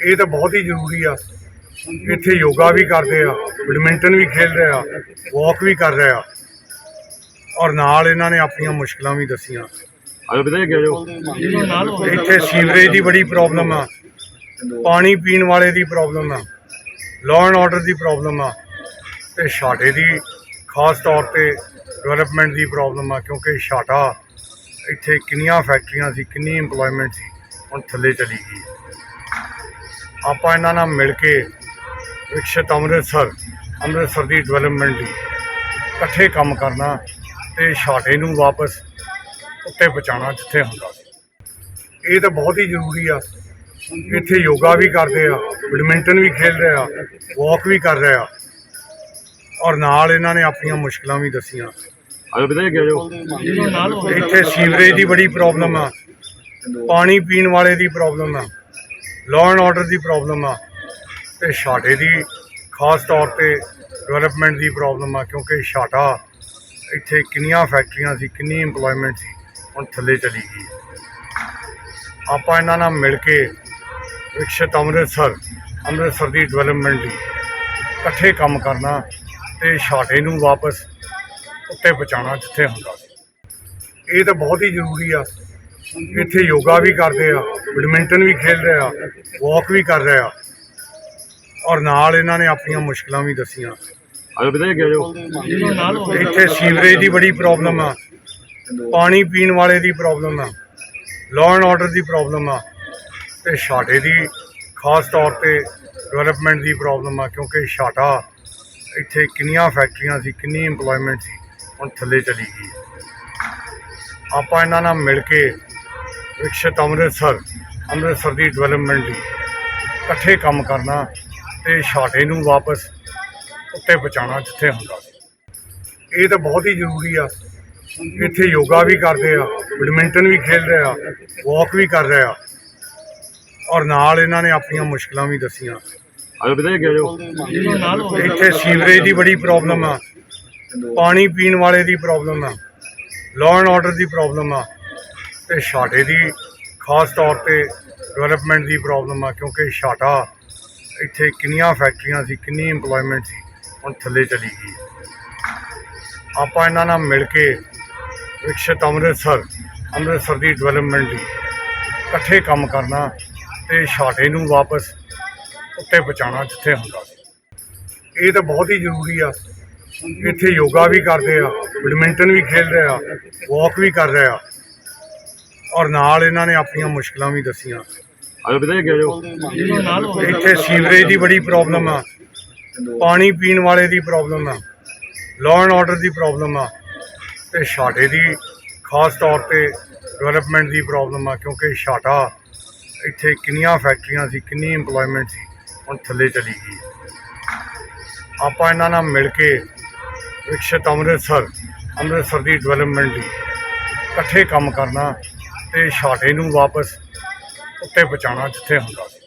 ਇਹ ਤਾਂ ਬਹੁਤ ਹੀ ਜ਼ਰੂਰੀ ਆ। ਇੱਥੇ ਯੋਗਾ ਵੀ ਕਰਦੇ ਆ ਬੈਡਮਿੰਟਨ ਵੀ ਖੇਡਦੇ ਆ ਵਾਕ ਵੀ ਕਰ ਰਹੇ ਆ। ਔਰ ਨਾਲ ਇਹਨਾਂ ਨੇ ਆਪਣੀਆਂ ਮੁਸ਼ਕਲਾਂ ਵੀ ਦੱਸੀਆਂ। ਆਜੋ ਵਿਧਾਇਕ ਆ ਜਾਓ ਇੱਥੇ ਸੀਵਰੇਜ ਦੀ ਬੜੀ ਪ੍ਰੋਬਲਮ ਆ। ਪਾਣੀ ਪੀਣ ਵਾਲੇ ਦੀ ਪ੍ਰੋਬਲਮ ਆ। ਲਾਅ ਐਂਡ ਆਰਡਰ ਦੀ ਪ੍ਰੋਬਲਮ ਆ। ਤੇ ਛਾਟੇ ਦੀ ਖਾਸ ਤੌਰ ਤੇ ਡਿਵੈਲਪਮੈਂਟ ਦੀ ਪ੍ਰੋਬਲਮ ਆ ਕਿਉਂਕਿ ਛਾਟਾ ਇੱਥੇ ਕਿੰਨੀਆਂ ਫੈਕਟਰੀਆਂ ਸੀ ਕਿੰਨੀ EMPLOYMENT ਸੀ ਹੁਣ ਥੱਲੇ ਚਲੀ ਗਈ। ਆਪਾਂ ਇਹਨਾਂ ਨਾਲ ਮਿਲ ਕੇ ਵਿਕਸਿਤ ਅੰਮ੍ਰਿਤਸਰ ਅੰਮ੍ਰਿਤਸਰ ਦੀ ਡਿਵੈਲਪਮੈਂਟ ਲਈ ਇਕੱਠੇ ਕੰਮ ਕਰਨਾ ਤੇ ਛਾਟੇ ਨੂੰ ਵਾਪਸ ਉੱਤੇ ਪਹੁੰਚਾਉਣਾ ਜਿੱਥੇ ਹੁੰਦਾ ਇਹ ਤਾਂ ਬਹੁਤ ਹੀ ਜ਼ਰੂਰੀ ਆ। ਇੱਥੇ ਯੋਗਾ ਵੀ ਕਰਦੇ ਆ ਬੈਡਮਿੰਟਨ ਵੀ ਖੇਡਦੇ ਆ ਵਾਕ ਵੀ ਕਰ ਰਹੇ ਆ। ਔਰ ਨਾਲ ਇਹਨਾਂ ਨੇ ਆਪਣੀਆਂ ਮੁਸ਼ਕਲਾਂ ਵੀ ਦੱਸੀਆਂ। ਆਜੋ ਵਿਧਾਇਕ ਆ ਜਾਓ ਇੱਥੇ ਸੀਵਰੇਜ ਦੀ ਬੜੀ ਪ੍ਰੋਬਲਮ ਆ। ਪਾਣੀ ਪੀਣ ਵਾਲੇ ਦੀ ਪ੍ਰੋਬਲਮ ਆ। ਲਾਅ ਐਂਡ ਆਰਡਰ ਦੀ ਪ੍ਰੋਬਲਮ ਆ ਤੇ ਛਾਟੇ ਦੀ ਖਾਸ ਤੌਰ ਤੇ ਡਿਵੈਲਪਮੈਂਟ ਦੀ ਪ੍ਰੋਬਲਮ ਆ, ਕਿਉਂਕਿ ਛਾਟਾ ਇੱਥੇ ਕਿੰਨੀਆਂ ਫੈਕਟਰੀਆਂ ਸੀ, ਕਿੰਨੀ EMPLOYMENT ਸੀ, ਹੁਣ ਥੱਲੇ ਚਲੀ ਗਈ ਆਪਾਂ ਇਹਨਾਂ ਨਾਲ ਮਿਲ ਕੇ ਵਿਕਸਿਤ ਅੰਮ੍ਰਿਤਸਰ ਅੰਮ੍ਰਿਤਸਰ ਦੀ ਡਿਵੈਲਪਮੈਂਟ ਲਈ ਇਕੱਠੇ ਕੰਮ ਕਰਨਾ ਤੇ ਛਾਟੇ ਨੂੰ ਵਾਪਸ ਉੱਤੇ ਪਹੁੰਚਾਉਣਾ ਜਿੱਥੇ ਹੁੰਦਾ ਸੀ। ਇਹ ਤਾਂ ਬਹੁਤ ਹੀ ਜ਼ਰੂਰੀ ਆ ਇੱਥੇ ਯੋਗਾ ਵੀ ਕਰਦੇ ਆ ਬੈਡਮਿੰਟਨ ਵੀ ਖੇਡਦੇ ਆ ਵਾਕ ਵੀ ਕਰ ਰਹੇ ਆ। ਔਰ ਨਾਲ ਇਹਨਾਂ ਨੇ ਆਪਣੀਆਂ ਮੁਸ਼ਕਲਾਂ ਵੀ ਦੱਸੀਆਂ। ਆਜੋ ਵਿਧਾਇਕ ਆ ਜਾਓ ਇੱਥੇ ਸੀਵਰੇਜ ਦੀ ਬੜੀ ਪ੍ਰੋਬਲਮ ਆ। ਪਾਣੀ ਪੀਣ ਵਾਲੇ ਦੀ ਪ੍ਰੋਬਲਮ ਆ। ਲਾਅ ਐਂਡ ਆਰਡਰ ਦੀ ਪ੍ਰੋਬਲਮ ਆ। ਤੇ ਛਾਟੇ ਦੀ ਖਾਸ ਤੌਰ ਤੇ ਡਿਵੈਲਪਮੈਂਟ ਦੀ ਪ੍ਰੋਬਲਮ ਆ ਕਿਉਂਕਿ ਛਾਟਾ ਇੱਥੇ ਕਿੰਨੀਆਂ ਫੈਕਟਰੀਆਂ ਸੀ ਕਿੰਨੀ EMPLOYMENT ਸੀ ਹੁਣ ਥੱਲੇ ਚਲੀ ਗਈ। ਆਪਾਂ ਇਹਨਾਂ ਨਾਲ ਮਿਲ ਕੇ ਵਿਕਸਿਤ ਅੰਮ੍ਰਿਤਸਰ ਅੰਮ੍ਰਿਤਸਰ ਦੀ ਡਿਵੈਲਪਮੈਂਟ ਲਈ ਇਕੱਠੇ ਕੰਮ ਕਰਨਾ ਤੇ ਛਾਟੇ ਨੂੰ ਵਾਪਸ ਉੱਤੇ ਪਹੁੰਚਾਉਣਾ ਜਿੱਥੇ ਹੁੰਦਾ ਇਹ ਤਾਂ ਬਹੁਤ ਹੀ ਜ਼ਰੂਰੀ ਆ। ਇੱਥੇ ਯੋਗਾ ਵੀ ਕਰਦੇ ਆ ਬੈਡਮਿੰਟਨ ਵੀ ਖੇਡਦੇ ਆ ਵਾਕ ਵੀ ਕਰ ਰਹੇ ਆ। ਔਰ ਨਾਲ ਇਹਨਾਂ ਨੇ ਆਪਣੀਆਂ ਮੁਸ਼ਕਲਾਂ ਵੀ ਦੱਸੀਆਂ। ਆਜੋ ਵਿਧਾਇਕ ਆ ਜਾਓ ਇੱਥੇ ਸੀਵਰੇਜ ਦੀ ਬੜੀ ਪ੍ਰੋਬਲਮ ਆ। ਪਾਣੀ ਪੀਣ ਵਾਲੇ ਦੀ ਪ੍ਰੋਬਲਮ ਆ। ਲਾਅ ਐਂਡ ਆਰਡਰ ਦੀ ਪ੍ਰੋਬਲਮ ਆ। ਤੇ ਛਾਟੇ ਦੀ ਖਾਸ ਤੌਰ ਤੇ ਡਿਵੈਲਪਮੈਂਟ ਦੀ ਪ੍ਰੋਬਲਮ ਆ, ਕਿਉਂਕਿ ਛਾਟਾ ਇੱਥੇ ਕਿੰਨੀਆਂ ਫੈਕਟਰੀਆਂ ਸੀ, ਕਿੰਨੀ EMPLOYMENT ਸੀ, ਹੁਣ ਥੱਲੇ ਚਲੀ ਗਈ। ਆਪਾਂ ਇਹਨਾਂ ਨਾਲ ਮਿਲ ਕੇ ਵਿਕਸਿਤ ਅੰਮ੍ਰਿਤਸਰ ਅੰਮ੍ਰਿਤਸਰ ਦੀ ਡਿਵੈਲਪਮੈਂਟ ਲਈ ਇਕੱਠੇ ਕੰਮ ਕਰਨਾ ਤੇ ਛਾਟੇ ਨੂੰ ਵਾਪਸ ਉੱਤੇ ਪਹੁੰਚਾਉਣਾ ਜਿੱਥੇ ਹੁੰਦਾ ਸੀ। ਇਹ ਤਾਂ ਬਹੁਤ ਹੀ ਜ਼ਰੂਰੀ ਆ। ਇੱਥੇ ਯੋਗਾ ਵੀ ਕਰਦੇ ਆ, ਬੈਡਮਿੰਟਨ ਵੀ ਖੇਡਦੇ ਆ ਵਾਕ ਵੀ ਕਰ ਰਹੇ ਆ। ਔਰ ਨਾਲ ਇਹਨਾਂ ਨੇ ਆਪਣੀਆਂ ਮੁਸ਼ਕਲਾਂ ਵੀ ਦੱਸੀਆਂ। ਆਜੋ ਵਿਧਾਇਕ ਆ ਜਾਓ ਇੱਥੇ ਸੀਵਰੇਜ ਦੀ ਬੜੀ ਪ੍ਰੋਬਲਮ ਆ। ਪਾਣੀ ਪੀਣ ਵਾਲੇ ਦੀ ਪ੍ਰੋਬਲਮ ਆ। ਲਾਅ ਐਂਡ ਆਰਡਰ ਦੀ ਪ੍ਰੋਬਲਮ ਆ। ਤੇ ਛਾਟੇ ਦੀ ਖਾਸ ਤੌਰ ਤੇ ਡਿਵੈਲਪਮੈਂਟ ਦੀ ਪ੍ਰੋਬਲਮ ਆ ਕਿਉਂਕਿ ਛਾਟਾ ਇੱਥੇ ਕਿੰਨੀਆਂ ਫੈਕਟਰੀਆਂ ਸੀ ਕਿੰਨੀ EMPLOYMENT ਸੀ ਹੁਣ ਥੱਲੇ ਚਲੀ ਗਈ। ਆਪਾਂ ਇਹਨਾਂ ਨਾਲ ਮਿਲ ਕੇ ਵਿਕਸਿਤ ਅੰਮ੍ਰਿਤਸਰ ਅੰਮ੍ਰਿਤਸਰ ਦੀ ਡਿਵੈਲਪਮੈਂਟ ਲਈ ਇਕੱਠੇ ਕੰਮ ਕਰਨਾ ਤੇ ਛਾਟੇ ਨੂੰ ਵਾਪਸ ਉੱਤੇ ਪਹੁੰਚਾਉਣਾ ਜਿੱਥੇ ਹੁੰਦਾ ਸੀ।